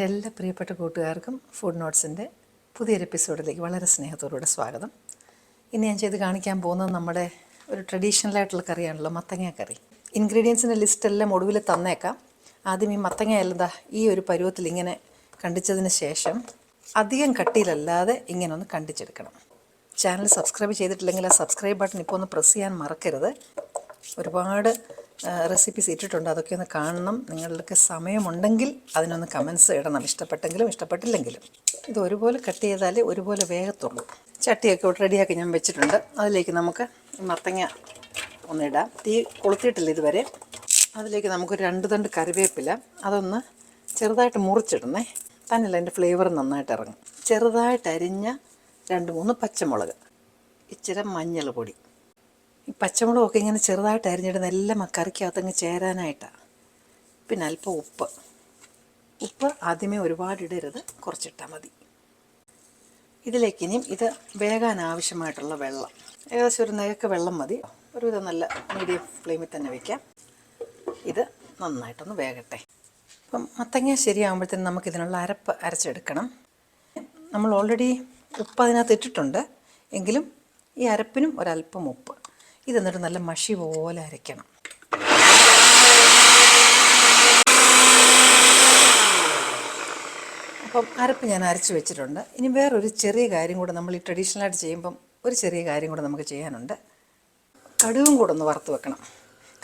എന്റെ എല്ലാ പ്രിയപ്പെട്ട കൂട്ടുകാർക്കും ഫുഡ് നോട്ട്സിന്റെ പുതിയൊരു എപ്പിസോഡിലേക്ക് വളരെ സ്നേഹത്തോടുകൂടെ സ്വാഗതം. ഇന്ന് ഞാൻ ചെയ്ത് കാണിക്കാൻ പോകുന്നത് നമ്മുടെ ഒരു ട്രഡീഷണൽ ആയിട്ടുള്ള കറിയാണല്ലോ മത്തങ്ങ കറി. ഇൻഗ്രീഡിയൻസിന്റെ ലിസ്റ്റ് എല്ലാം ഒടുവിൽ തന്നേക്കാം. ആദ്യം ഈ മത്തങ്ങ എല്ലാം ദാ ഈ ഒരു പരുവത്തിൽ ഇങ്ങനെ കണ്ടിച്ചതിന് ശേഷം അധികം കട്ടിയിലല്ലാതെ ഇങ്ങനെ ഒന്ന് കണ്ടിച്ചെടുക്കണം. ചാനൽ സബ്സ്ക്രൈബ് ചെയ്തിട്ടില്ലെങ്കിൽ ആ സബ്സ്ക്രൈബ് ബട്ടൺ ഇപ്പോൾ ഒന്ന് പ്രസ് ചെയ്യാൻ മറക്കരുത്. ഒരുപാട് റെസിപ്പീസ് ഇട്ടിട്ടുണ്ട്. അതൊക്കെ ഒന്ന് കാണണം. നിങ്ങൾക്ക് സമയമുണ്ടെങ്കിൽ അതിനൊന്ന് കമൻസ് ഇടണം. ഇഷ്ടപ്പെട്ടെങ്കിലും ഇഷ്ടപ്പെട്ടില്ലെങ്കിലും. ഇത് ഒരുപോലെ കട്ട് ചെയ്താലേ ഒരുപോലെ വേഗത്തുള്ളൂ ചട്ടിയൊക്കെ റെഡിയാക്കി ഞാൻ വെച്ചിട്ടുണ്ട്. അതിലേക്ക് നമുക്ക് മത്തങ്ങ ഒന്നിടാം തീ കൊളുത്തിയിട്ടില്ല ഇതുവരെ. അതിലേക്ക് നമുക്ക് രണ്ട് തണ്ട് കറിവേപ്പില. അതൊന്ന് ചെറുതായിട്ട് മുറിച്ചിടണേ തന്നെയല്ല അതിന്റെ ഫ്ലേവർ നന്നായിട്ട് ഇറങ്ങും. ചെറുതായിട്ട് അരിഞ്ഞ രണ്ട് മൂന്ന് പച്ചമുളക്. ഇച്ചിരി മഞ്ഞൾ പൊടി ഈ പച്ചമുളകൊക്കെ ഇങ്ങനെ ചെറുതായിട്ട് അരിഞ്ഞിടുന്ന എല്ലാം കറിക്കകത്തങ്ങ് ചേരാനായിട്ടാണ് പിന്നെ അല്പം ഉപ്പ്. ഉപ്പ് ആദ്യമേ ഒരുപാട് ഇടരുത്. കുറച്ചിട്ടാൽ മതി. ഇതിലേക്ക് ഇനിയും ഇത് വേകാൻ ആവശ്യമായിട്ടുള്ള വെള്ളം. ഏകദേശം ഒരു നിരക്ക് വെള്ളം മതി. ഒരുവിധം നല്ല മീഡിയം ഫ്ലെയിമിൽ തന്നെ വയ്ക്കാം ഇത് നന്നായിട്ടൊന്ന് വേകട്ടെ. അപ്പം മത്തങ്ങ ശരിയാകുമ്പോഴത്തേനും നമുക്കിതിനുള്ള അരപ്പ് അരച്ചെടുക്കണം. നമ്മൾ ഓൾറെഡി ഉപ്പ് അതിനകത്ത് ഇട്ടിട്ടുണ്ട്. എങ്കിലും ഈ അരപ്പിനും ഒരല്പം ഉപ്പ്. ഇത് എന്നിട്ട് നല്ല മഷി പോലെ അരയ്ക്കണം. അപ്പം അരപ്പ് ഞാൻ അരച്ച് വെച്ചിട്ടുണ്ട്. ഇനി വേറൊരു ചെറിയ കാര്യം കൂടെ നമ്മൾ ഈ ട്രഡീഷണലായിട്ട് ചെയ്യുമ്പം ഒരു ചെറിയ കാര്യം കൂടെ നമുക്ക് ചെയ്യാനുണ്ട്. കടുവും കൂടെ ഒന്ന് വറുത്ത് വെക്കണം.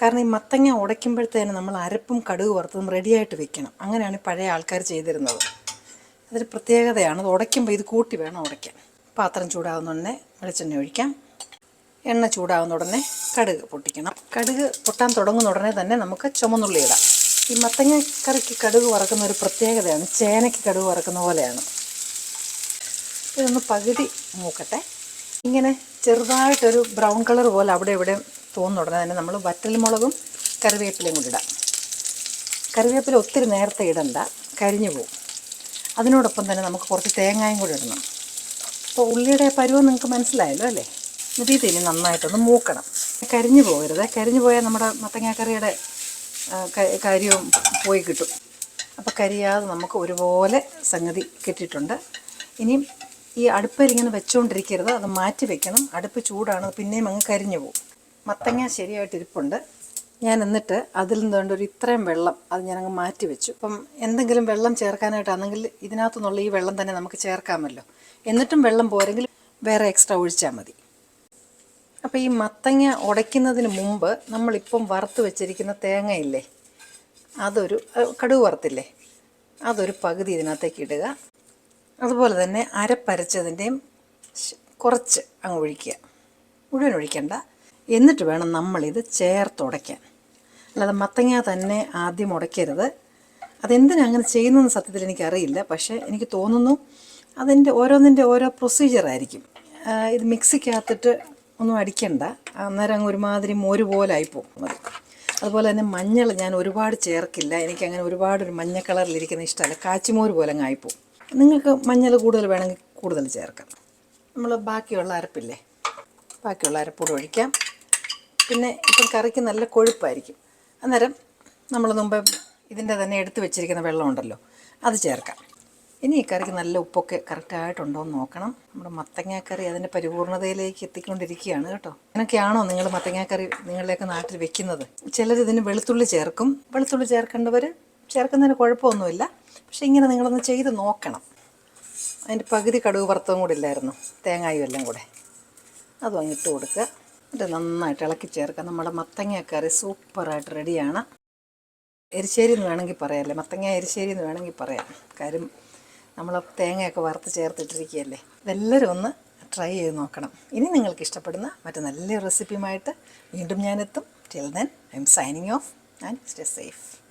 കാരണം ഈ മത്തങ്ങ ഉടയ്ക്കുമ്പോഴത്തേന് നമ്മൾ അരപ്പും കടുക് വറുത്തതും റെഡിയായിട്ട് വെക്കണം. അങ്ങനെയാണ് പഴയ ആൾക്കാർ ചെയ്തിരുന്നത്. അതൊരു പ്രത്യേകതയാണ്. അത് ഉടയ്ക്കുമ്പോൾ ഇത് കൂട്ടി വേണം ഉടയ്ക്കാൻ. പാത്രം ചൂടാകുന്ന ഉടനെ വെളിച്ചെണ്ണ ഒഴിക്കാം. എണ്ണ ചൂടാകുന്ന ഉടനെ കടുക് പൊട്ടിക്കണം. കടുക് പൊട്ടാൻ തുടങ്ങുന്ന ഉടനെ തന്നെ നമുക്ക് ചുമന്നുള്ളി ഇടാം. ഈ മത്തങ്ങ കറിക്ക് കടുക് വറക്കുന്ന ഒരു പ്രത്യേകതയാണ്. ചേനയ്ക്ക് കടുക് വറക്കുന്ന പോലെയാണ്. ഇതൊന്ന് പകുതി മൂക്കട്ടെ. ഇങ്ങനെ ചെറുതായിട്ടൊരു ബ്രൗൺ കളർ പോലെ അവിടെ ഇവിടെ തോന്നുന്ന ഉടനെ തന്നെ നമ്മൾ വറ്റൽമുളകും കറിവേപ്പിലയും കൂടി ഇടാം. കറിവേപ്പില ഒത്തിരി നേരത്തെ ഇടണ്ട. കരിഞ്ഞു പോവും. അതിനോടൊപ്പം തന്നെ നമുക്ക് കുറച്ച് തേങ്ങായും കൂടി ഇടണം. അപ്പോൾ ഉള്ളിയുടെ പരുവം നിങ്ങൾക്ക് മനസ്സിലായല്ലോ അല്ലേ? ഇത് ഇനി നന്നായിട്ടൊന്ന് മൂക്കണം. കരിഞ്ഞു പോകരുത്. കരിഞ്ഞു പോയാൽ നമ്മുടെ മത്തങ്ങാക്കറിയുടെ കാര്യവും പോയി കിട്ടും. അപ്പോൾ കരിയാതെ നമുക്ക് ഒരുപോലെ സംഗതി കിട്ടിയിട്ടുണ്ട്. ഇനിയും ഈ അടുപ്പിൽ ഇങ്ങനെ വെച്ചുകൊണ്ടിരിക്കരുത് അത് മാറ്റി വെക്കണം. അടുപ്പ് ചൂടാണ്. പിന്നെയും അങ്ങ് കരിഞ്ഞു പോകും. മത്തങ്ങ ശരിയായിട്ട് ഇരിപ്പുണ്ട്. ഞാൻ എന്നിട്ട് അതിൽ നിന്നുകൊണ്ട് ഒരു ഇത്രയും വെള്ളം അത് ഞാനങ്ങ് മാറ്റി വെച്ചു. അപ്പം എന്തെങ്കിലും വെള്ളം ചേർക്കാനായിട്ടാണെങ്കിൽ ഇതിനകത്തുനിന്നുള്ള ഈ വെള്ളം തന്നെ നമുക്ക് ചേർക്കാമല്ലോ. എന്നിട്ടും വെള്ളം പോരെങ്കിൽ വേറെ എക്സ്ട്രാ ഒഴിച്ചാൽ മതി. അപ്പോൾ ഈ മത്തങ്ങ ഉടയ്ക്കുന്നതിന് മുമ്പ് നമ്മളിപ്പം വറുത്ത് വെച്ചിരിക്കുന്ന തേങ്ങയില്ലേ അതൊരു കടുവ് വറുത്തില്ലേ അതൊരു പകുതി ഇതിനകത്തേക്ക് ഇടുക. അതുപോലെ തന്നെ അരപ്പരച്ചതിന്റെയും കുറച്ച് അങ്ങ് ഒഴിക്കുക. മുഴുവൻ ഒഴിക്കണ്ട. എന്നിട്ട് വേണം നമ്മളിത് ചേർത്തുടയ്ക്കാൻ അല്ലാതെ മത്തങ്ങ തന്നെ ആദ്യം ഉടയ്ക്കരുത്. അതെന്തിനാ അങ്ങനെ ചെയ്യുന്നതെന്ന് സത്യത്തിൽ എനിക്കറിയില്ല. പക്ഷേ എനിക്ക് തോന്നുന്നു അതിന്റെ ഓരോന്നിന്റെ ഓരോ പ്രൊസീജിയർ ആയിരിക്കും. ഇത് മിക്സിക്കകത്തിട്ട് ഒന്നും അടിക്കണ്ട. അന്നേരം അങ്ങ് ഒരുമാതിരി മോര് പോലെ ആയിപ്പോകും മതി. അതുപോലെ തന്നെ മഞ്ഞൾ ഞാൻ ഒരുപാട് ചേർക്കില്ല. എനിക്കങ്ങനെ ഒരുപാട് ഒരു മഞ്ഞ കളറിലിരിക്കുന്ന ഇഷ്ടമല്ല. കാച്ചിമോര് പോലെ അങ്ങ് ആയിപ്പോവും നിങ്ങൾക്ക് മഞ്ഞൾ കൂടുതൽ വേണമെങ്കിൽ കൂടുതൽ ചേർക്കാം. നമ്മൾ ബാക്കിയുള്ള അരപ്പില്ലേ? ബാക്കിയുള്ള അരപ്പൂടെ ഒഴിക്കാം. പിന്നെ ഇപ്പം കറിക്ക് നല്ല കൊഴുപ്പായിരിക്കും. അന്നേരം നമ്മൾ മുമ്പ് ഇതിന്റെ തന്നെ എടുത്ത് വെച്ചിരിക്കുന്ന വെള്ളമുണ്ടല്ലോ അത് ചേർക്കാം. ഇനി ഈ കറിക്ക് നല്ല ഉപ്പൊക്കെ കറക്റ്റായിട്ടുണ്ടോ എന്ന് നോക്കണം. നമ്മുടെ മത്തങ്ങാക്കറി അതിന്റെ പരിപൂർണതയിലേക്ക് എത്തിക്കൊണ്ടിരിക്കുകയാണ് കേട്ടോ. അങ്ങനെയൊക്കെയാണോ നിങ്ങൾ മത്തങ്ങാക്കറി നിങ്ങളുടെയൊക്കെ നാട്ടിൽ വെക്കുന്നത്? ചിലർ ഇതിന് വെളുത്തുള്ളി ചേർക്കും. വെളുത്തുള്ളി ചേർക്കേണ്ടവർ ചേർക്കുന്നതിന് കുഴപ്പമൊന്നുമില്ല. പക്ഷേ ഇങ്ങനെ നിങ്ങളൊന്ന് ചെയ്ത് നോക്കണം. അതിന്റെ പകുതി കടുക് വറുത്തതും കൂടി ഇല്ലായിരുന്നു. തേങ്ങായും എല്ലാം കൂടെ. അത് അങ്ങ് കൊടുക്കുക. എന്നിട്ട് നന്നായിട്ട് ഇളക്കി ചേർക്കുക. നമ്മുടെ മത്തങ്ങാക്കറി കറി സൂപ്പറായിട്ട് റെഡിയാണ് എരിശ്ശേരി എന്ന് വേണമെങ്കിൽ പറയാമല്ലേ മത്തങ്ങ എരിശ്ശേരി എന്ന് വേണമെങ്കിൽ പറയാം. കാര്യം നമ്മൾ തേങ്ങയൊക്കെ വറുത്ത് ചേർത്തിട്ടിരിക്കുകയല്ലേ? ഇതെല്ലാവരും ഒന്ന് ട്രൈ ചെയ്ത് നോക്കണം. ഇനി നിങ്ങൾക്ക് ഇഷ്ടപ്പെടുന്ന മറ്റു നല്ല റെസിപ്പിയുമായിട്ട് വീണ്ടും ഞാനെത്തും. Till then I'm signing off and stay safe